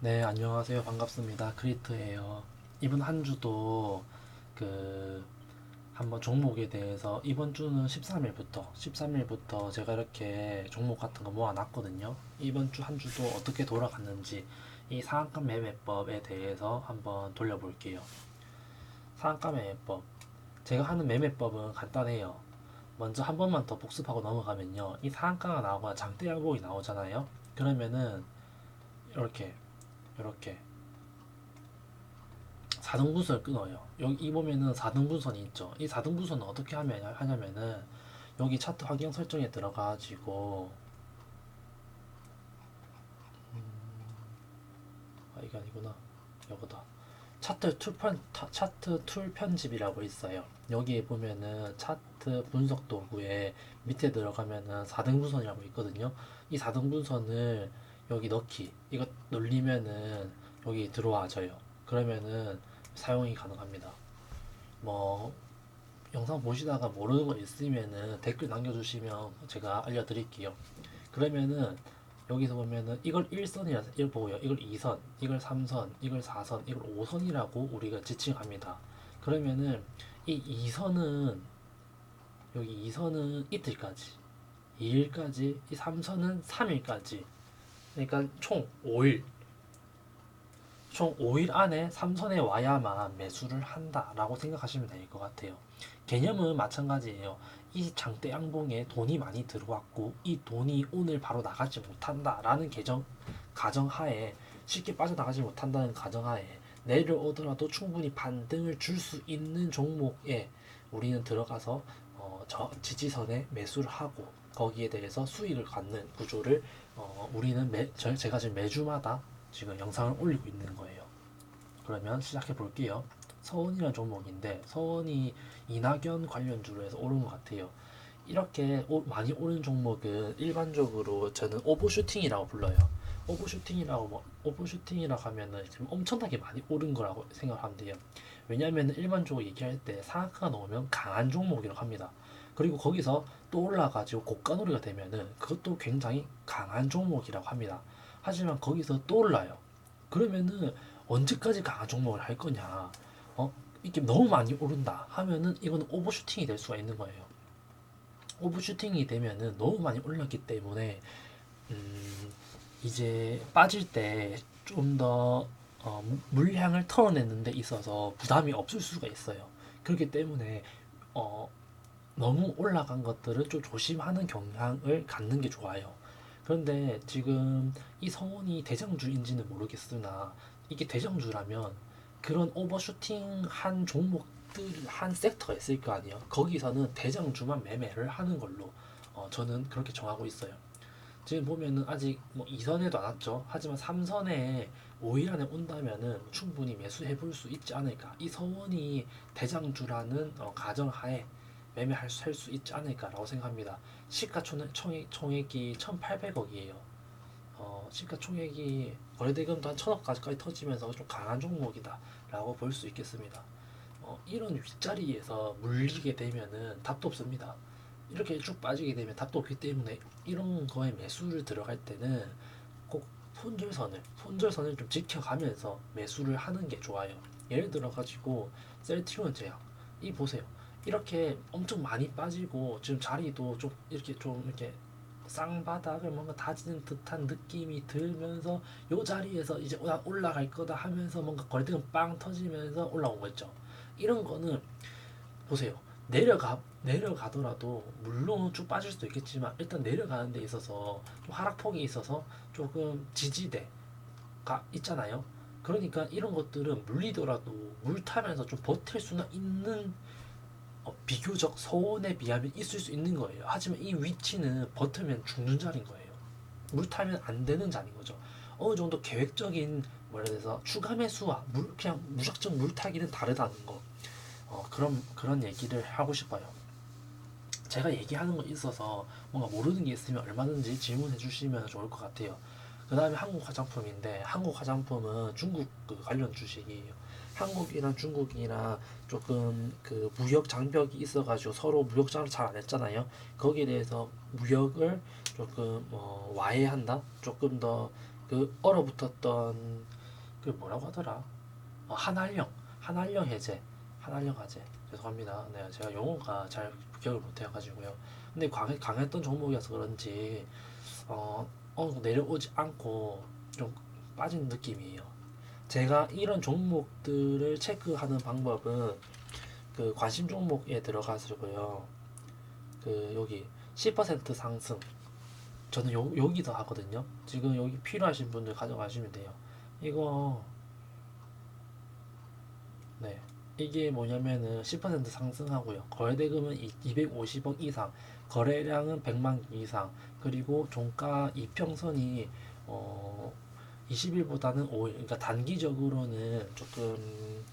네, 안녕하세요. 반갑습니다. 크리트예요. 이번 한 주도 그 한번 종목에 대해서 이번 주는 13일부터 13일부터 제가 이렇게 종목 같은 거 모아놨거든요. 이번 주 한 주도 어떻게 돌아갔는지 이 상한가 매매법에 대해서 한번 돌려볼게요. 상한가 매매법. 제가 하는 매매법은 간단해요. 먼저 한 번만 더 복습하고 넘어가면요. 이 상한가가 나오거나 장대 양봉이 나오잖아요. 그러면은 이렇게 이렇게 4등 분선을 끊어요. 여기 이 보면은 4등 분선이 있죠. 이 4등 분선은 어떻게 하면 하냐면은 여기 차트 환경 설정에 들어가지고 음, 아 이게 아니구나. 이거다. 차트 툴 편, 타- 차트 툴 편집이라고 있어요. 여기에 보면은 차트 분석 도구에 밑에 들어가면은 4등 분선이라고 있거든요. 이 4등 분선을 여기 넣기. 이거 눌리면은 여기 들어와져요. 그러면은 사용이 가능합니다. 뭐 영상 보시다가 모르는 거 있으면은 댓글 남겨주시면 제가 알려드릴게요. 그러면은 여기서 보면은 이걸 1선이라 이걸 보고요. 이걸 2선 이걸 3선 이걸 4선 이걸 5선이라고 우리가 지칭합니다. 그러면은 이 2선은 여기 2선은 이틀까지 2일까지 이 3선은 3일까지 그러니까 총 5일 총 5일 안에 삼선에 와야만 매수를 한다라고 생각하시면 될 것 같아요. 개념은 마찬가지예요. 이 장대 양봉에 돈이 많이 들어왔고 이 돈이 오늘 바로 나가지 못한다라는 계정 가정하에 쉽게 빠져나가지 못한다는 가정하에 내려오더라도 충분히 반등을 줄 수 있는 종목에 우리는 들어가서 어, 저 지지선에 매수를 하고 거기에 대해서 수익을 갖는 구조를 어, 우리는 매, 저, 제가 지금 매주마다 지금 영상을 올리고 있는 거예요. 그러면 시작해 볼게요. 서원이라는 종목인데 서원이 이낙연 관련주로 해서 오른 것 같아요. 이렇게 오- 많이 오른 종목은 일반적으로 저는 오버슈팅이라고 불러요. 오버슈팅이라고 뭐 오버슈팅이라고 하면은 지금 엄청나게 많이 오른 거라고 생각하면 돼요. 왜냐하면 일반적으로 얘기할 때 상한가가 나오면 강한 종목이라고 합니다. 그리고 거기서 또 올라가지고 고가놀이가 되면은 그것도 굉장히 강한 종목이라고 합니다. 하지만 거기서 또 올라요. 그러면은 언제까지 강한 종목을 할 거냐? 어? 이게 너무 많이 오른다 하면은 이거는 오버슈팅이 될 수가 있는 거예요. 오버슈팅이 되면은 너무 많이 올랐기 때문에 음, 이제 빠질 때 좀더 어, 무- 물량을 털어내는 데 있어서 부담이 없을 수가 있어요. 그렇기 때문에 어, 너무 올라간 것들은 좀 조심하는 경향을 갖는 게 좋아요. 그런데 지금 이 성원이 대장주인지는 모르겠으나 이게 대장주라면 그런 오버슈팅 한 종목들 한 섹터가 있을 거 아니에요. 거기서는 대장주만 매매를 하는 걸로 어, 저는 그렇게 정하고 있어요. 지금 보면은 아직 뭐 2선에도 안 왔죠. 하지만 3선에 5일 안에 온다면은 충분히 매수해 볼 수 있지 않을까. 이 서원이 대장주라는 어, 가정하에 매매할 수, 할수 있지 않을까라고 생각합니다. 시가총액 총액, 총액이 1,800억이에요. 어, 시가총액이 거래대금도 한 1,000억까지 터지면서 좀 강한 종목이다라고 볼 수 있겠습니다. 어, 이런 윗자리에서 물리게 되면은 답도 없습니다. 이렇게 쭉 빠지게 되면 답도 없기 때문에 이런 거에 매수를 들어갈 때는 꼭 손절선을 손절선을 좀 지켜가면서 매수를 하는 게 좋아요. 예를 들어 가지고 셀트리온 제약 이 보세요. 이렇게 엄청 많이 빠지고 지금 자리도 좀 이렇게 좀 이렇게 쌍바닥을 뭔가 다지는 듯한 느낌이 들면서 요 자리에서 이제 올라- 올라갈 거다 하면서 뭔가 거래대금 빵 터지면서 올라온 거 있죠. 이런 거는 보세요. 내려가 내려가더라도 물론 쭉 빠질 수도 있겠지만 일단 내려가는 데 있어서 좀 하락폭이 있어서 조금 지지대가 있잖아요. 그러니까 이런 것들은 물리더라도 물 타면서 좀 버틸 수는 있는 어, 비교적 서원에 비하면 있을 수 있는 거예요. 하지만 이 위치는 버티면 죽는 자리인 거예요. 물 타면 안 되는 자리인 거죠. 어느 정도 계획적인 뭐라 해야 돼서 추가 매수와 물 그냥 무작정 물 타기는 다르다는 거. 어, 그런 그런 얘기를 하고 싶어요. 제가 얘기하는 거 있어서 뭔가 모르는 게 있으면 얼마든지 질문해 주시면 좋을 것 같아요. 그 다음에 한국 화장품인데 한국 화장품은 중국 그 관련 주식이에요. 한국이랑 중국이랑 조금 그 무역 장벽이 있어가지고 서로 무역 장을 잘 안 했잖아요. 거기에 대해서 무역을 조금 어, 와해한다. 조금 더 그 얼어붙었던 그 뭐라고 하더라? 어, 한알령, 한알령 해제, 한알령 화재. 죄송합니다. 네, 제가 용어가 잘 기억을 못 해가지고요. 근데 강해, 강했던 종목이어서 그런지 어, 정도 내려오지 않고 좀 빠진 느낌이에요. 제가 이런 종목들을 체크하는 방법은 그 관심 종목에 들어가시고요. 그 여기 10% 상승. 저는 요, 여기서 하거든요. 지금 여기 필요하신 분들 가져가시면 돼요. 이거 네 이게 뭐냐면은 10% 상승하고요. 거래대금은 이- 250억 이상, 거래량은 100만 이상, 그리고 종가 이평선이 어 20일보다는 5일, 그러니까 단기적으로는 조금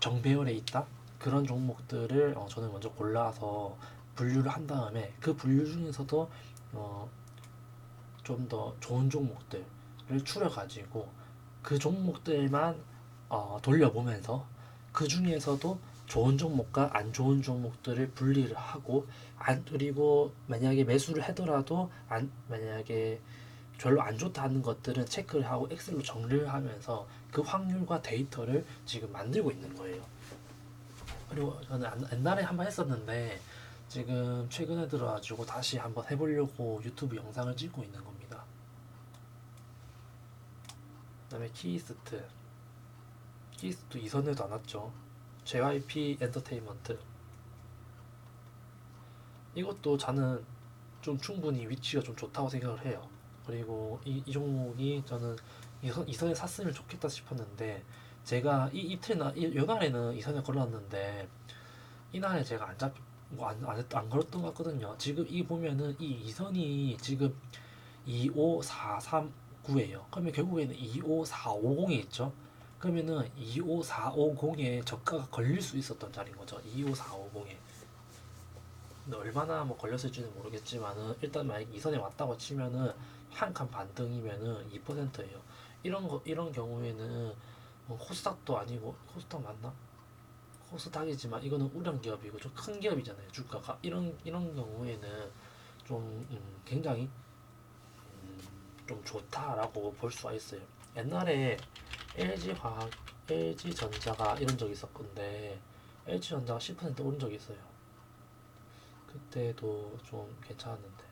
정배열에 있다? 그런 종목들을 어, 저는 먼저 골라서 분류를 한 다음에 그 분류 중에서도 어, 좀 더 좋은 종목들을 추려 가지고 그 종목들만 어, 돌려보면서 그 중에서도 좋은 종목과 안 좋은 종목들을 분리를 하고 안 그리고 만약에 매수를 하더라도 안 만약에 별로 안 좋다 하는 것들은 체크를 하고 엑셀로 정리를 하면서 그 확률과 데이터를 지금 만들고 있는 거예요. 그리고 저는 안- 옛날에 한번 했었는데 지금 최근에 들어가지고 다시 한번 해보려고 유튜브 영상을 찍고 있는 겁니다. 그 다음에 키이스트, 키이스트 이선에도 안 왔죠. JYP 엔터테인먼트 이것도 저는 좀 충분히 위치가 좀 좋다고 생각을 해요. 그리고 이, 이 종목이 저는 이 선, 이 선에 샀으면 좋겠다 싶었는데 제가 이 이틀나 이, 요날에는 이 선에 걸었는데 이날에 제가 안 잡, 뭐안 안, 했- 안 걸었던 것 같거든요. 지금 이 보면은 이 이선이 지금 25439예요. 그러면 결국에는 25450이 있죠. 그러면은 25450에 저가가 걸릴 수 있었던 자리인 거죠. 25450에. 근데 얼마나 뭐 걸렸을지는 모르겠지만은 일단 만약 이선에 왔다고 치면은 한 칸 반등이면은 2%예요. 이런 거 이런 경우에는 뭐 코스닥도 아니고 코스닥 맞나? 코스닥이지만 이거는 우량 기업이고 좀 큰 기업이잖아요. 주가가 이런 이런 경우에는 좀 음, 굉장히 음, 좀 좋다라고 볼 수가 있어요. 옛날에 LG 화학, LG 전자가 이런 적이 있었건데 LG 전자가 10% 오른 적이 있어요. 그때도 좀 괜찮았는데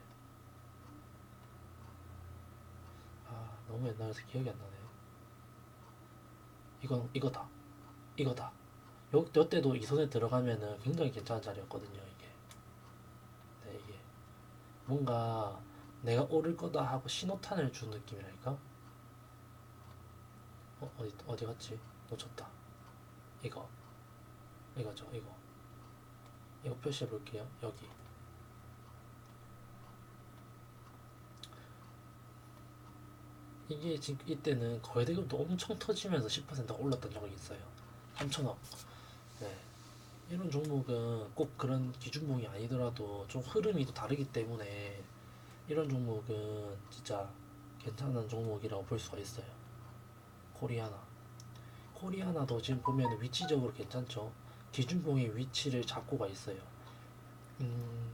아 너무 옛날에서 기억이 안 나네. 이건 이거다. 이거다. 요, 요 때도 이 선에 들어가면은 굉장히 괜찮은 자리였거든요, 이게. 네, 이게. 뭔가 내가 오를 거다 하고 신호탄을 준 느낌이랄까? 어, 어디, 어디 갔지? 놓쳤다. 이거. 이거죠, 이거. 이거 표시해 볼게요, 여기. 이게 지금 이때는 거래대금도 엄청 터지면서 10%가 올랐던 적이 있어요. 3천억. 네. 이런 종목은 꼭 그런 기준봉이 아니더라도 좀 흐름이 또 다르기 때문에 이런 종목은 진짜 괜찮은 종목이라고 볼 수가 있어요. 코리아나. 코리아나도 지금 보면 위치적으로 괜찮죠. 기준봉의 위치를 잡고가 있어요. 음,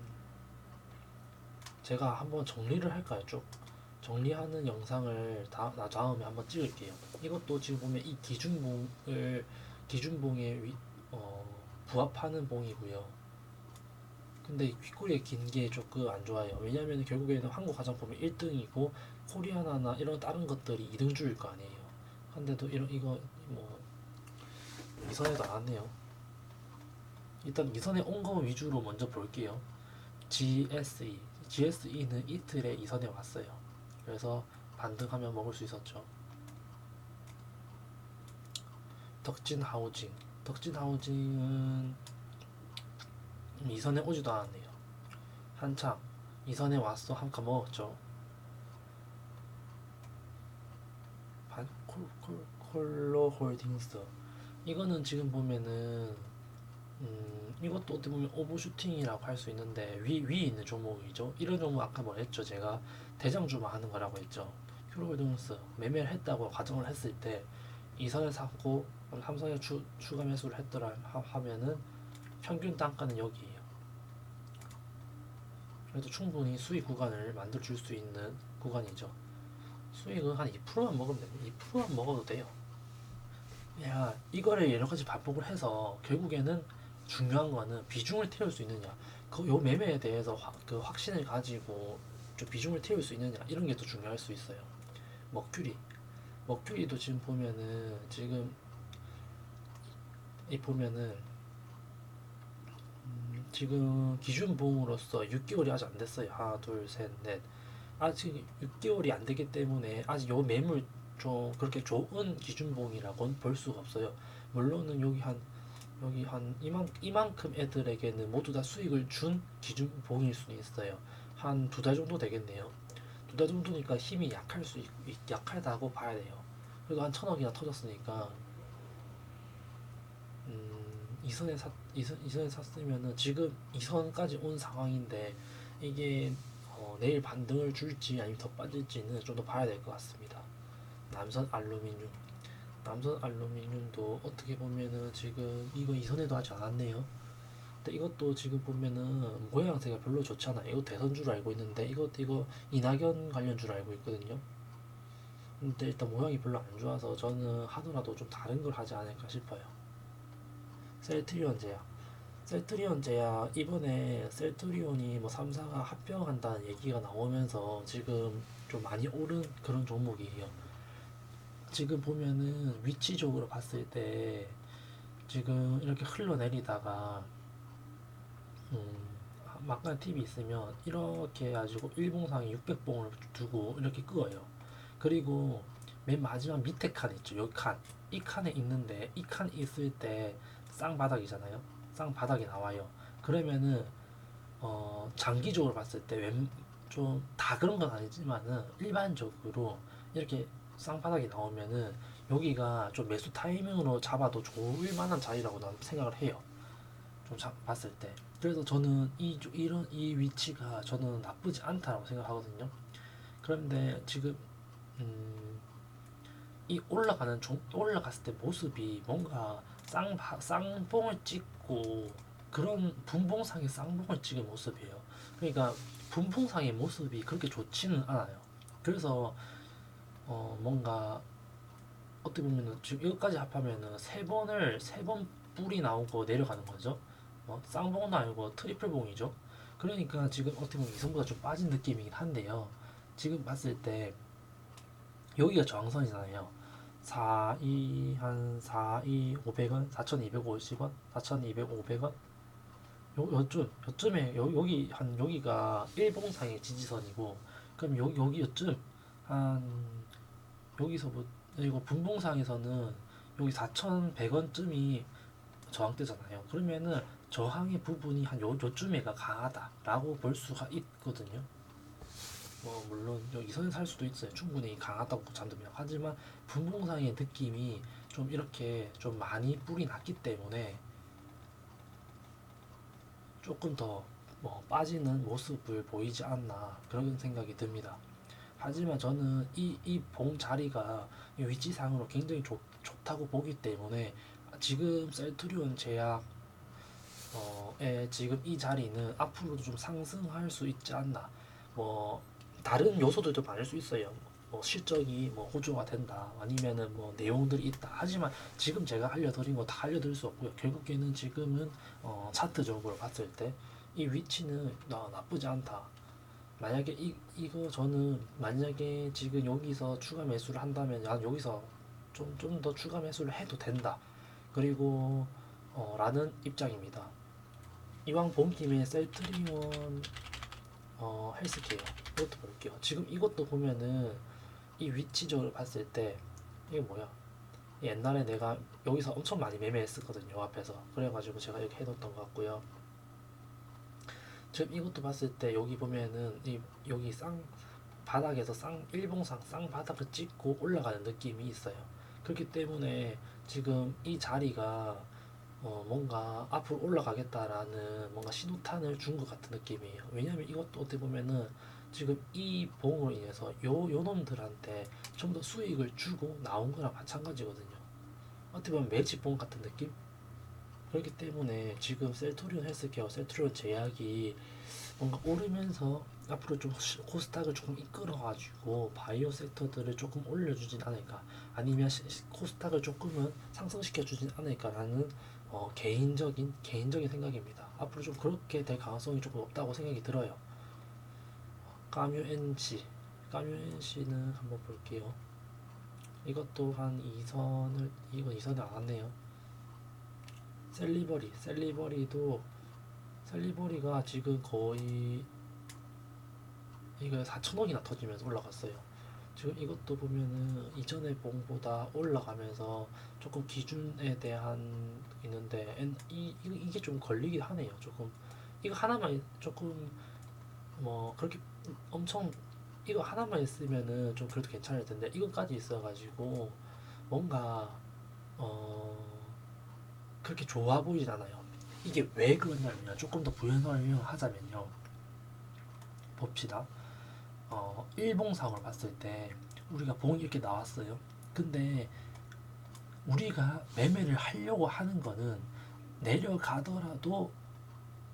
제가 한번 정리를 할까요? 쭉 정리하는 영상을 다, 나 다음에 한번 찍을게요. 이것도 지금 보면 이 기준봉을 기준봉의 위, 어, 부합하는 봉이고요. 근데 이 귓골이 긴게 조금 안 좋아요. 왜냐하면 결국에는 한국 화장품이 1등이고 코리아나나 이런 다른 것들이 2등 주일 거 아니에요. 근데도 이런 이거 뭐 이선에도 안 왔네요. 일단 이선에 온 거 위주로 먼저 볼게요. GSE, GSE는 이틀에 이선에 왔어요. 그래서 반등하면 먹을 수 있었죠. 덕진 하우징, 덕진 하우징은 이선에 오지도 않았네요. 한창 이선에 왔어 한칸 먹었죠. 반, 콜, 콜, 콜로 홀딩스 이거는 지금 보면은 음, 이것도 어떻게 보면 오버슈팅이라고 할 수 있는데 위 위에 있는 종목이죠. 이런 종목 아까 뭐랬죠? 제가 대장주만 하는 거라고 했죠. 큐로홀딩스 매매를 했다고 가정을 했을 때 이선을 샀고 삼성에 추, 추가 매수를 했더라 하, 하면은 평균 단가는 여기에요. 그래도 충분히 수익 구간을 만들어 줄수 있는 구간이죠. 수익은 한 2%만 먹으면 됩니다. 2%만 먹어도 돼요. 야, 이거를 여러 가지 반복을 해서 결국에는 중요한 거는 비중을 태울 수 있느냐. 그 요 매매에 대해서 확, 그 확신을 가지고 좀 비중을 태울 수 있느냐. 이런 게 더 중요할 수 있어요. 먹큐리. 먹큐리도 지금 보면은 지금 이 보면은 음, 지금 기준 보험으로서 6개월이 아직 안 됐어요. 하나, 둘, 셋, 넷. 아직 6개월이 안 되기 때문에 아직 요 매물 좀 그렇게 좋은 기준 보험이라고는 볼 수가 없어요. 물론은 여기 한 여기 한 이만 이만큼 애들에게는 모두 다 수익을 준 기준 보험일 수는 있어요. 한 두 달 정도 되겠네요. 두 달 정도니까 힘이 약할 수 있, 있- 약하다고 봐야 돼요. 그리고 한 천억이나 터졌으니까 음, 이선에 샀 이선 이선에 샀으면은 지금 이선까지 온 상황인데 이게 어, 내일 반등을 줄지 아니면 더 빠질지는 좀 더 봐야 될 것 같습니다. 남선 알루미늄 남선 알루미늄도 어떻게 보면은 지금 이거 이선에도 안 왔네요. 근데 이것도 지금 보면은 모양새가 별로 좋지 않아. 이거 대선 줄 알고 있는데 이것 이거 이낙연 관련 줄 알고 있거든요. 근데 일단 모양이 별로 안 좋아서 저는 하더라도 좀 다른 걸 하지 않을까 싶어요. 셀트리온 제약. 셀트리온 제약 이번에 셀트리온이 뭐 3사가 합병한다는 얘기가 나오면서 지금 좀 많이 오른 그런 종목이에요. 지금 보면은 위치적으로 봤을 때 지금 이렇게 흘러내리다가 음, 막간 팁이 있으면 이렇게 해가지고 일봉상에 600봉을 두고 이렇게 끄어요. 그리고 맨 마지막 밑에 칸 있죠. 여기 칸. 이 칸에 있는데 이 칸 있을 때 쌍바닥이잖아요. 쌍바닥이 나와요. 그러면은 어, 장기적으로 봤을 때 좀 다 그런 건 아니지만은 일반적으로 이렇게 쌍바닥이 나오면은 여기가 좀 매수 타이밍으로 잡아도 좋을 만한 자리라고 난 생각을 해요. 좀 자, 봤을 때. 그래서 저는 이 조- 이런 이 위치가 저는 나쁘지 않다라고 생각하거든요. 그런데 지금 음, 이 올라가는 종, 올라갔을 때 모습이 뭔가 쌍 쌍봉을 찍고 그런 분봉상의 쌍봉을 찍은 모습이에요. 그러니까 분봉상의 모습이 그렇게 좋지는 않아요. 그래서 어 뭔가 어떻게 보면은 지금 이것까지 합하면은 세 번을 세 번 뿔이 나오고 내려가는 거죠. 어, 쌍봉도 아니고 트리플봉이죠. 그러니까 지금 어떻게 보면 이성보다 좀 빠진 느낌이긴 한데요. 지금 봤을 때 여기가 저항선이잖아요. 4, 2, 한 4, 2, 500원, 4,250원, 4,200, 500원. 요, 요쯤, 요쯤에, 요, 여기, 한, 여기가 일봉상의 지지선이고, 그럼 요, 여기 요쯤, 한, 여기서부터, 이거 분봉상에서는 여기 4,100원쯤이 저항대잖아요. 그러면은 저항의 부분이 한 요, 요쯤에가 강하다라고 볼 수가 있거든요. 뭐 물론 여기 선에 살 수도 있어요. 충분히 강하다고 잠들면 하지만 분봉상의 느낌이 좀 이렇게 좀 많이 뿌리 났기 때문에 조금 더 뭐 빠지는 모습을 보이지 않나 그런 생각이 듭니다. 하지만 저는 이 이 봉 자리가 이 위치상으로 굉장히 좋, 좋다고 보기 때문에 지금 셀트리온 제약 어 에 지금 이 자리는 앞으로도 좀 상승할 수 있지 않나. 뭐 다른 요소들도 많을 수 있어요. 뭐 실적이 뭐 호조가 된다. 아니면은 뭐 내용들이 있다. 하지만 지금 제가 알려드린 거 다 알려드릴 수 없고요. 결국에는 지금은 어 차트적으로 봤을 때 이 위치는 나, 나쁘지 않다. 만약에 이, 이거 저는 만약에 지금 여기서 추가 매수를 한다면 난 여기서 좀 좀 더 추가 매수를 해도 된다. 그리고 어 라는 입장입니다 이왕 본 김에 셀트리온 어, 헬스케어 이것도 볼게요. 지금 이것도 보면은 이 위치적으로 봤을 때 이게 뭐야? 옛날에 내가 여기서 엄청 많이 매매했었거든요. 요 앞에서 그래가지고 제가 이렇게 해뒀던 것 같고요. 지금 이것도 봤을 때 여기 보면은 이 여기 쌍 바닥에서 쌍 일봉상 쌍 바닥을 찍고 올라가는 느낌이 있어요. 그렇기 때문에 지금 이 자리가 어, 뭔가 앞으로 올라가겠다라는 뭔가 신호탄을 준 것 같은 느낌이에요. 왜냐하면 이것도 어떻게 보면은 지금 이 봉으로 인해서 요, 요 놈들한테 좀 더 수익을 주고 나온 거랑 마찬가지거든요. 어떻게 보면 매집봉 같은 느낌? 그렇기 때문에 지금 셀토리온 헬스케어, 셀토리온 제약이 뭔가 오르면서 앞으로 좀 시- 코스닥을 조금 이끌어가지고 바이오 섹터들을 조금 올려주진 않을까 아니면 코스닥을 조금은 상승시켜주진 않을까라는 어, 개인적인 개인적인 생각입니다. 앞으로 좀 그렇게 될 가능성이 조금 없다고 생각이 들어요. 까뮤 NG 까뮤 NC는 한번 볼게요. 이것도 한 2선을 이건 2선을 안 왔네요. 셀리버리 셀리버리도 셀리버리가 지금 거의 이거 4천억이나 터지면서 올라갔어요. 지금 이것도 보면은 이전에 봉보다 올라가면서 조금 기준에 대한 있는데 엔- 이, 이 이게 좀 걸리긴 하네요. 조금 이거 하나만 조금 뭐 그렇게 엄청 이거 하나만 있으면은 좀 그래도 괜찮을 텐데 이거까지 있어가지고 뭔가 어 그렇게 좋아 보이진 않아요. 이게 왜 그러냐면 조금 더 부연 설명하자면요. 봅시다. 어, 일봉상으로 봤을 때 우리가 봉이 이렇게 나왔어요. 근데 우리가 매매를 하려고 하는 거는 내려가더라도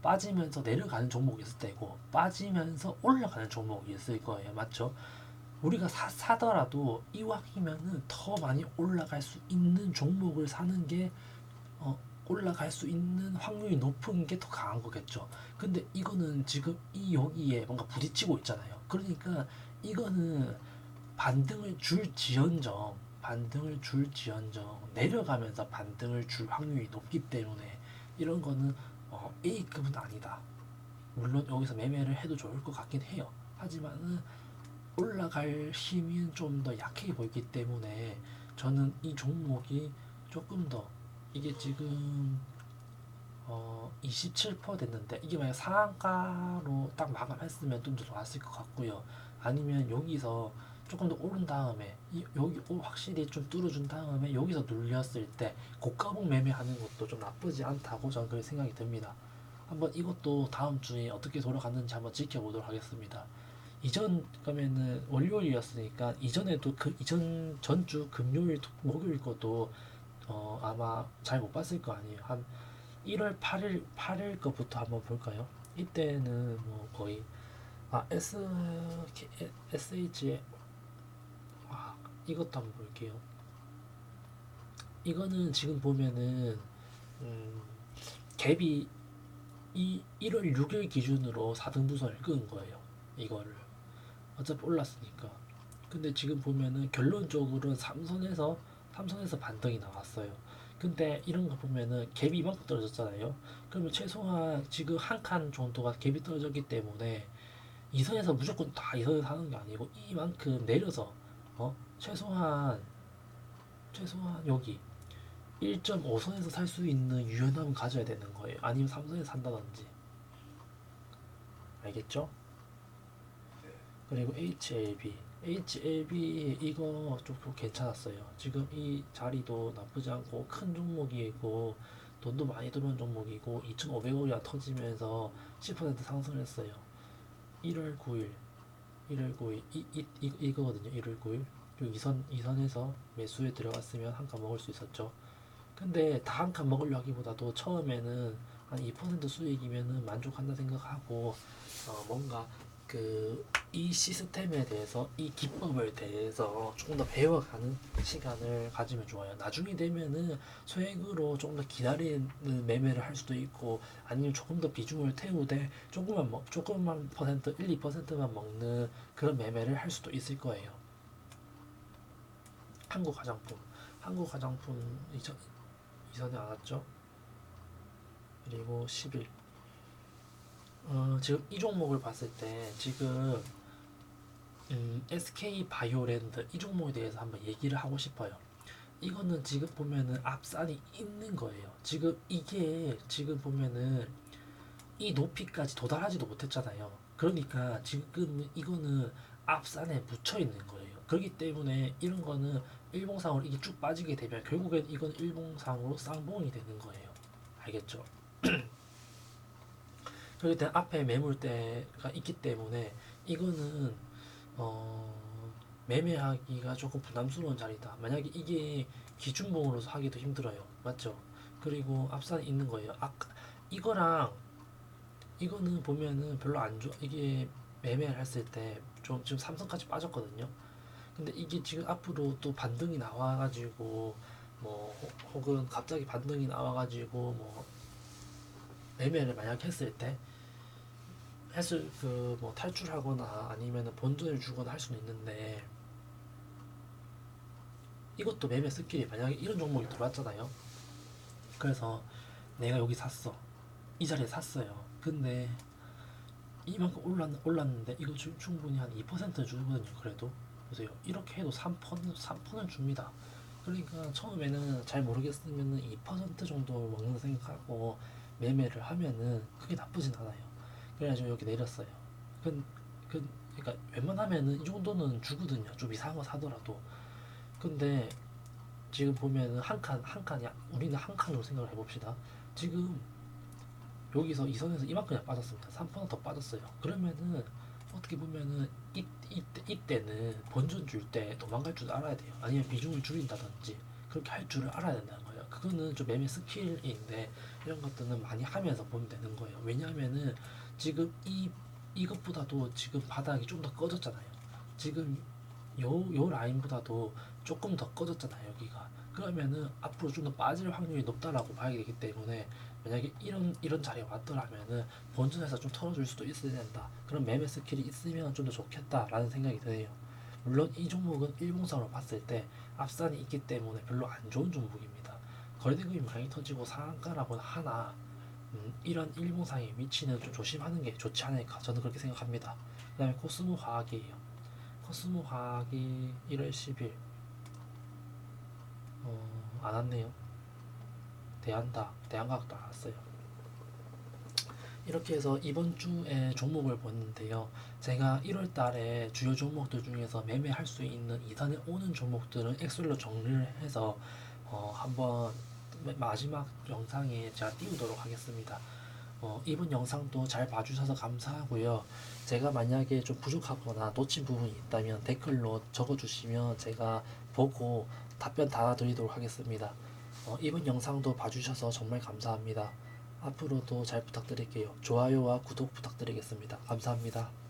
빠지면서 내려가는 종목이 있을 때고 빠지면서 올라가는 종목이 있을 거예요. 맞죠? 우리가 사, 사더라도 이왕이면은 더 많이 올라갈 수 있는 종목을 사는 게 어, 올라갈 수 있는 확률이 높은 게 더 강한 거겠죠. 근데 이거는 지금 이 여기에 뭔가 부딪히고 있잖아요. 그러니까 이거는 반등을 줄 지연정, 반등을 줄 지연정 내려가면서 반등을 줄 확률이 높기 때문에 이런 거는 어, A급은 아니다. 물론 여기서 매매를 해도 좋을 것 같긴 해요. 하지만은 올라갈 힘이 좀 더 약해 보이기 때문에 저는 이 종목이 조금 더 이게 지금 어, 27% 됐는데 이게 만약 상한가로 딱 마감했으면 좀더 좋았을 것 같고요. 아니면 여기서 조금 더 오른 다음에 이, 여기 오, 확실히 좀 뚫어준 다음에 여기서 눌렸을 때 고가봉 매매하는 것도 좀 나쁘지 않다고 저는 그렇게 생각이 듭니다. 한번 이것도 다음 주에 어떻게 돌아갔는지 한번 지켜보도록 하겠습니다. 이전 그러면은 월요일이었으니까 이전에도 그 이전 전주 금요일 토- 목요일 것도 어 아마 잘 못 봤을 거 아니에요. 한 1월 8일 8일 거부터 한번 볼까요? 이때는 뭐 거의 아 S SH에 아 이것도 한번 볼게요. 이거는 지금 보면은 음, 갭이 이 1월 6일 기준으로 4등분선을 끄은 거예요. 이거를 어차피 올랐으니까. 근데 지금 보면은 결론적으로는 삼선에서 삼선에서 반등이 나왔어요. 근데 이런 거 보면은 갭이 이만큼 떨어졌잖아요. 그러면 최소한 지금 한 칸 정도가 갭이 떨어졌기 때문에 이선에서 무조건 다 이선에서 하는 게 아니고 이만큼 내려서 어 최소한 최소한 여기 1.5선에서 살 수 있는 유연함을 가져야 되는 거예요. 아니면 3선에서 산다든지. 알겠죠? 그리고 HLB. HLB 이거 좀 괜찮았어요. 지금 이 자리도 나쁘지 않고 큰 종목이고 돈도 많이 들어온 종목이고 2,500원이 터지면서 10% 상승했어요. 1월 9일, 1월 9일 이, 이, 이 이거거든요. 1월 9일. 그리고 이선 이선에서 매수에 들어갔으면 한 칸 먹을 수 있었죠. 근데 다 한 칸 먹으려 하기보다도 처음에는 한 2% 수익이면은 만족한다 생각하고 어 뭔가 그 이 시스템에 대해서 이 기법에 대해서 조금 더 배워가는 시간을 가지면 좋아요. 나중에 되면은 소액으로 조금 더 기다리는 매매를 할 수도 있고 아니면 조금 더 비중을 태우되 조금만 먹 조금만 퍼센트 1, 2%만 먹는 그런 매매를 할 수도 있을 거예요. 한국 화장품 한국 화장품 이전 이전에 안 왔죠? 그리고 10일 어, 지금 이 종목을 봤을 때 지금 음, SK 바이오랜드 이 종목에 대해서 한번 얘기를 하고 싶어요. 이거는 지금 보면은 앞산이 있는 거예요. 지금 이게 지금 보면은 이 높이까지 도달하지도 못했잖아요. 그러니까 지금 이거는 앞산에 묻혀 있는 거예요. 그렇기 때문에 이런 거는 일봉상으로 이게 쭉 빠지게 되면 결국엔 이건 일봉상으로 쌍봉이 되는 거예요. 알겠죠? 그렇기 때문에 앞에 매물대가 있기 때문에 이거는 어, 매매하기가 조금 부담스러운 자리다. 만약에 이게 기준봉으로서 하기도 힘들어요. 맞죠? 그리고 앞산에 있는 거예요. 아까 이거랑 이거는 보면은 별로 안 좋아. 이게 매매를 했을 때 좀 지금 삼성까지 빠졌거든요. 근데 이게 지금 앞으로 또 반등이 나와가지고 뭐 혹- 혹은 갑자기 반등이 나와가지고 뭐 매매를 만약 했을 때 했을 그뭐 탈출하거나 아니면은 본전을 주거나 할 수는 있는데 이것도 매매 스킬이 만약에 이런 종목이 들어왔잖아요. 그래서 내가 여기 샀어. 이 자리에 샀어요. 근데 이만큼 올랐, 올랐는데 이거 주, 충분히 한 2% 주거든요. 그래도 보세요. 이렇게 해도 3%는 3%는 줍니다. 그러니까 처음에는 잘 모르겠으면은 2% 정도 먹는 생각하고 매매를 하면은 그게 나쁘진 않아요. 그래가지고 여기 내렸어요. 그, 그, 그러니까 웬만하면은 이 정도는 주거든요. 좀 이상한 거 사더라도. 근데 지금 보면은 한 칸, 한 칸이, 우리는 한 칸으로 생각을 해봅시다. 지금 여기서 이 선에서 이만큼이나 빠졌습니다. 3%더 빠졌어요. 그러면은 어떻게 보면은 이, 이때, 이때는 본전 줄 때 도망갈 줄 알아야 돼요. 아니면 비중을 줄인다든지 그렇게 할 줄을 알아야 된다는. 그거는 좀 매매 스킬인데 이런 것들은 많이 하면서 보면 되는 거예요. 왜냐하면은 지금 이 이것보다도 지금 바닥이 좀 더 꺼졌잖아요. 지금 요, 요 라인보다도 조금 더 꺼졌잖아요, 여기가. 그러면은 앞으로 좀 더 빠질 확률이 높다라고 봐야 되기 때문에 만약에 이런 이런 자리에 왔더라면은 본전에서 좀 털어줄 수도 있어야 된다. 그런 매매 스킬이 있으면 좀 더 좋겠다라는 생각이 드네요. 물론 이 종목은 일봉상으로 봤을 때 앞산이 있기 때문에 별로 안 좋은 종목입니다. 거래대금이 많이 터지고 상한가라고는 하나 음, 이런 일봉상의 위치는 좀 조심하는 게 좋지 않을까 저는 그렇게 생각합니다. 그 다음에 코스모 화학이에요. 코스모 화학이 1월 10일 어, 안 왔네요. 대한다, 대한과학도 안 왔어요. 이렇게 해서 이번 주에 종목을 보는데요. 제가 1월 달에 주요 종목들 중에서 매매할 수 있는 이산에 오는 종목들은 엑셀로 정리를 해서 어, 한번 마지막 영상에 제가 띄우도록 하겠습니다. 어, 이번 영상도 잘 봐주셔서 감사하고요. 제가 만약에 좀 부족하거나 놓친 부분이 있다면 댓글로 적어주시면 제가 보고 답변 달아드리도록 하겠습니다. 어, 이번 영상도 봐주셔서 정말 감사합니다. 앞으로도 잘 부탁드릴게요. 좋아요와 구독 부탁드리겠습니다. 감사합니다.